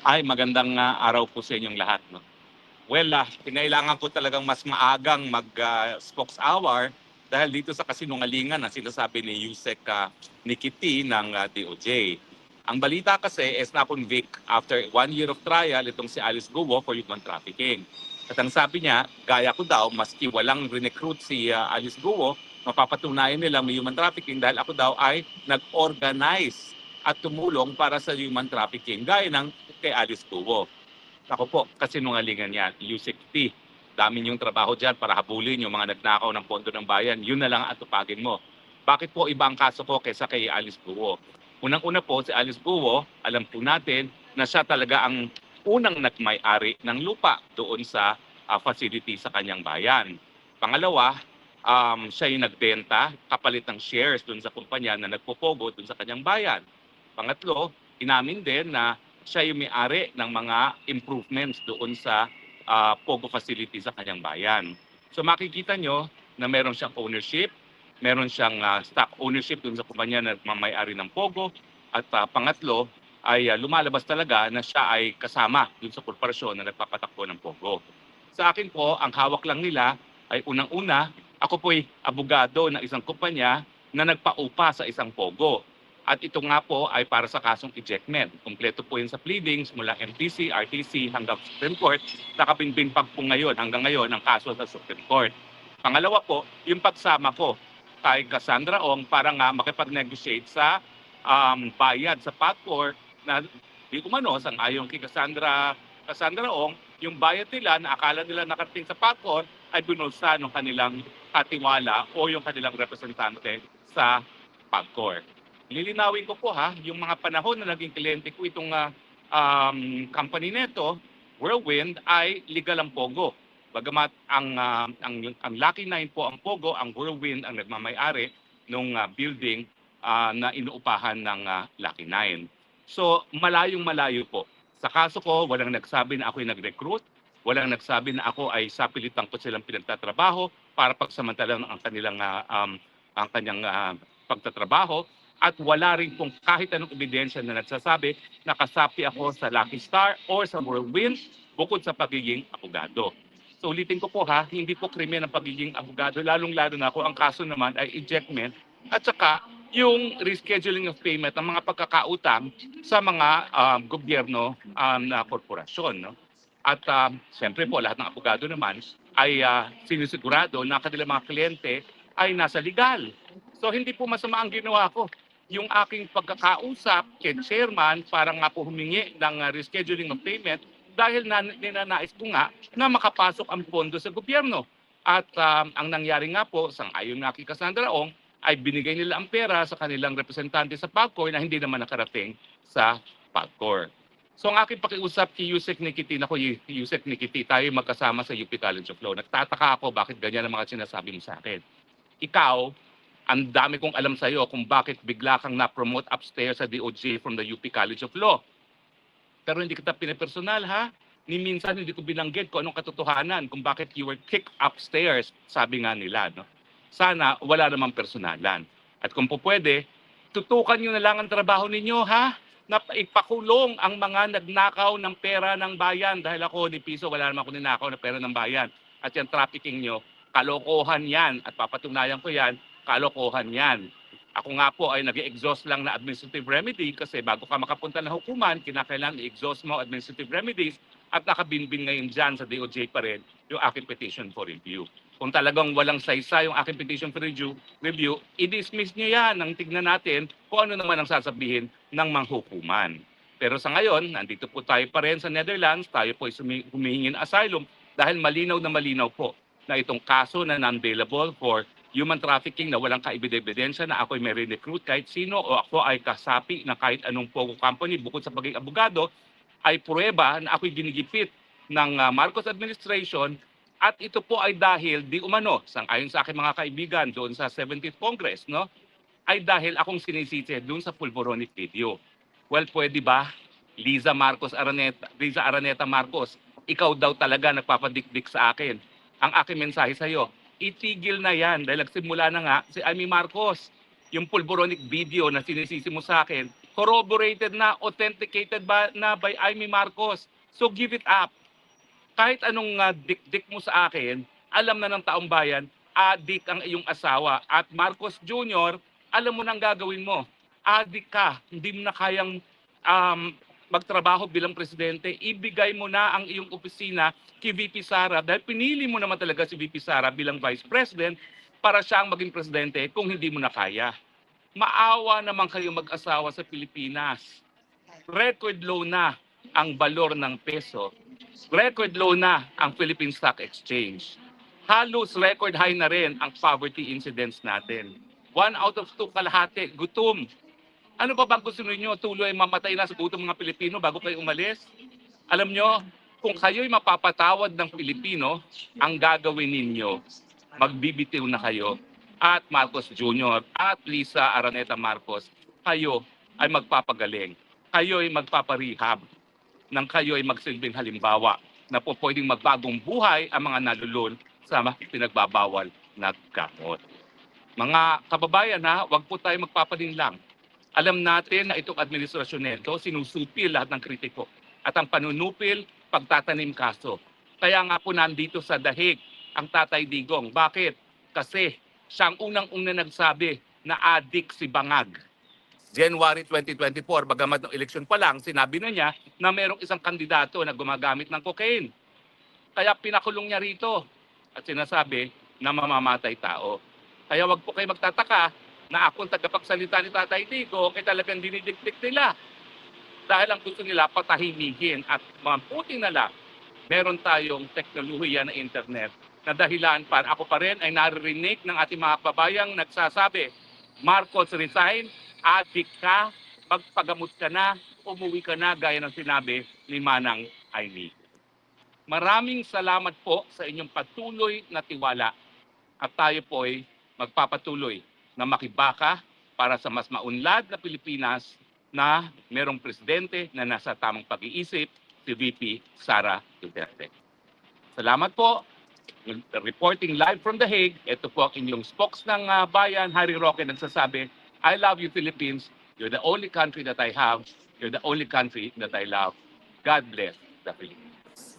Ay, magandang ah, araw po sa inyong lahat. No? Well, ah, kinailangan ko talagang mas maagang mag-spokes hour dahil dito sa kasinungalingan na sinasabi ni Yusek uh, Nikiti ng ah, DOJ. Ang balita kasi is na-convict after one year of trial itong si Alice Guo for human trafficking. At ang sabi niya, gaya ko daw, maski walang recruit si ah, Alice Guo, mapapatunayan nila may human trafficking dahil ako daw ay nag-organize at tumulong para sa human trafficking gaya ng kay Alice Guo. Ako po, kasi nungalingan yan, Yusek T. Dami niyong trabaho dyan para habulin yung mga nagnakaw ng pondo ng bayan. Yun na lang ang atupagin mo. Bakit po iba ang kaso ko kaysa kay Alice Guo? Unang-una po, si Alice Guo, alam po natin na siya talaga ang unang nagmay-ari ng lupa doon sa ah, facility sa kanyang bayan. Pangalawa, um, siya yung nagbenta kapalit ng shares doon sa kumpanya na nagpopogo doon sa kanyang bayan. Pangatlo, inamin din na siya yung may-ari ng mga improvements doon sa ah, Pogo facility sa kanyang bayan. So makikita nyo na meron siyang ownership, meron siyang ah, stock ownership doon sa kumpanya na mamay-ari ng Pogo. At ah, pangatlo, ay ah, lumalabas talaga na siya ay kasama doon sa korporasyon na nagpapatakbo ng Pogo. Sa akin po, ang hawak lang nila ay unang-una, ako po'y abogado ng isang kumpanya na nagpaupa sa isang Pogo. At ito nga po ay para sa kasong ejectment. Kompleto po yun sa pleadings mula MTC, RTC hanggang Supreme Court. Nakabinbin pa po ngayon hanggang ngayon ang kaso sa Supreme Court. Pangalawa po, yung pagsama ko kay Cassandra Ong para nga makipag-negotiate sa um, bayad sa PATCOR na di umano sang ayon kay Cassandra Cassandra Ong, yung bayad nila na akala nila nakarating sa PATCOR ay binulsa ng kanilang katiwala o yung kanilang representante sa PATCOR. Lilinawin ko po ha, yung mga panahon na naging kliyente ko itong ah, um, company neto, Whirlwind, ay legal ang Pogo. Bagamat ang, ah, ang, ang Lucky Nine po ang Pogo, ang Whirlwind ang nagmamayari ng building ah, na inuupahan ng ah, Lucky Nine. So malayong malayo po. Sa kaso ko, walang nagsabi na ako'y nag-recruit, walang nagsabi na ako ay sapilitan ko silang pinagtatrabaho para pagsamantalang ang kanilang ah, um, ang kanyang ah, pagtatrabaho at wala rin pong kahit anong ebidensya na nagsasabi na kasapi ako sa Lucky Star or sa Whirlwind bukod sa pagiging abogado. So ulitin ko po ha, hindi po krimen ang pagiging abogado, lalong-lalo na ako ang kaso naman ay ejectment at saka yung rescheduling of payment ng mga pagkakautang sa mga um, gobyerno um, na korporasyon. No? At um, siyempre po, lahat ng abogado naman ay uh, sinisigurado na ang kanilang mga kliyente ay nasa legal. So hindi po masama ang ginawa ko. Yung aking pagkakausap kay chairman para nga po humingi ng uh, rescheduling of payment dahil na, ninanais ko nga na makapasok ang pondo sa gobyerno. At um, ang nangyari nga po, sang ayon nga kay Cassandra Ong, ay binigay nila ang pera sa kanilang representante sa PAGCOR na hindi naman nakarating sa PAGCOR. So ang aking pakiusap kay Yusek Nikiti, na ko Yusek Nikiti, tayo magkasama sa UP College of Law. Nagtataka ako bakit ganyan ang mga sinasabi mo sa akin. Ikaw, ang dami kong alam sa iyo kung bakit bigla kang na-promote upstairs sa DOJ from the UP College of Law. Pero hindi kita pinapersonal ha. Ni minsan hindi ko binanggit kung anong katotohanan, kung bakit you were kicked upstairs, sabi nga nila. No? Sana wala namang personalan. At kung po pwede, tutukan nyo na lang ang trabaho ninyo ha na ipakulong ang mga nagnakaw ng pera ng bayan dahil ako ni Piso wala naman ako ninakaw ng pera ng bayan at yung trafficking nyo kalokohan yan at papatunayan ko yan kalokohan yan. Ako nga po ay nag exhaust lang na administrative remedy kasi bago ka makapunta ng hukuman kinakailangan i-exhaust mo administrative remedies at nakabinbin ngayon dyan sa DOJ pa rin yung aking petition for review. Kung talagang walang saysa yung aking petition for review, review i-dismiss nyo yan nang tignan natin kung ano naman ang sasabihin ng manghukuman. Pero sa ngayon, nandito po tayo pa rin sa Netherlands, tayo po ay sumi- humihingi ng asylum dahil malinaw na malinaw po na itong kaso na non-bailable for human trafficking na walang kaibidebidensya na ako'y may recruit kahit sino o ako ay kasapi ng kahit anong Pogo company bukod sa pagiging abogado ay pruweba na ako'y ginigipit ng ah, Marcos administration at ito po ay dahil di umano, sang ayon sa aking mga kaibigan doon sa 17th Congress, no? Ay dahil akong sinisisi doon sa pulboronic video. Well, pwede ba? Liza Marcos Araneta, Liza Araneta Marcos, ikaw daw talaga nagpapadikdik sa akin. Ang aking mensahe sa iyo, itigil na yan dahil nagsimula na nga si Amy Marcos. Yung pulboronic video na sinisisi mo sa akin, corroborated na, authenticated ba, na by Amy Marcos. So give it up. Kahit anong uh, dik-dik mo sa akin, alam na ng taong bayan, adik ang iyong asawa. At Marcos Jr., alam mo nang gagawin mo. Adik ka, hindi mo na kayang um, magtrabaho bilang presidente, ibigay mo na ang iyong opisina kay VP Sara dahil pinili mo naman talaga si VP Sara bilang vice president para siya ang maging presidente kung hindi mo na kaya. Maawa naman kayo mag-asawa sa Pilipinas. Record low na ang balor ng peso. Record low na ang Philippine Stock Exchange. Halos record high na rin ang poverty incidence natin. One out of two kalahati, gutom. Ano pa bang gusto ninyo? Tuloy mamatay na sa gutom mga Pilipino bago kayo umalis? Alam nyo, kung kayo'y mapapatawad ng Pilipino, ang gagawin ninyo, magbibitiw na kayo at Marcos Jr. at Lisa Araneta Marcos, kayo ay magpapagaling. Kayo ay magpaparehab nang kayo ay magsilbing halimbawa na po pwedeng magbagong buhay ang mga nalulun sa pinagbabawal na gamot. Mga kababayan ha, wag po tayo magpapalinlang. Alam natin na itong administrasyon nito sinusupil lahat ng kritiko at ang panunupil pagtatanim kaso. Kaya nga po nandito sa dahig ang Tatay Digong. Bakit? Kasi siya ang unang-una nagsabi na adik si Bangag. January 2024, bagamat ng eleksyon pa lang, sinabi na niya na merong isang kandidato na gumagamit ng cocaine. Kaya pinakulong niya rito at sinasabi na mamamatay tao. Kaya wag po kayo magtataka na akong tagapagsalita ni Tatay Digong ay talagang dinidikdik nila. Dahil ang gusto nila patahimikin. At mabuti na lang meron tayong teknolohiya na internet na dahilan para ako pa rin ay naririnig ng ating mga kababayang nagsasabi, Marcos resign, adik ka, magpagamot ka na, umuwi ka na. Gaya ng sinabi ni Manang Aimee. Maraming salamat po sa inyong patuloy na tiwala. At tayo po ay magpapatuloy na makibaka para sa mas maunlad na Pilipinas na merong presidente na nasa tamang pag-iisip, si VP Sara Duterte. Salamat po. Reporting live from The Hague, ito po ang inyong spokes ng ah, bayan, Harry Roque, nagsasabi, I love you Philippines. You're the only country that I have. You're the only country that I love. God bless the Philippines.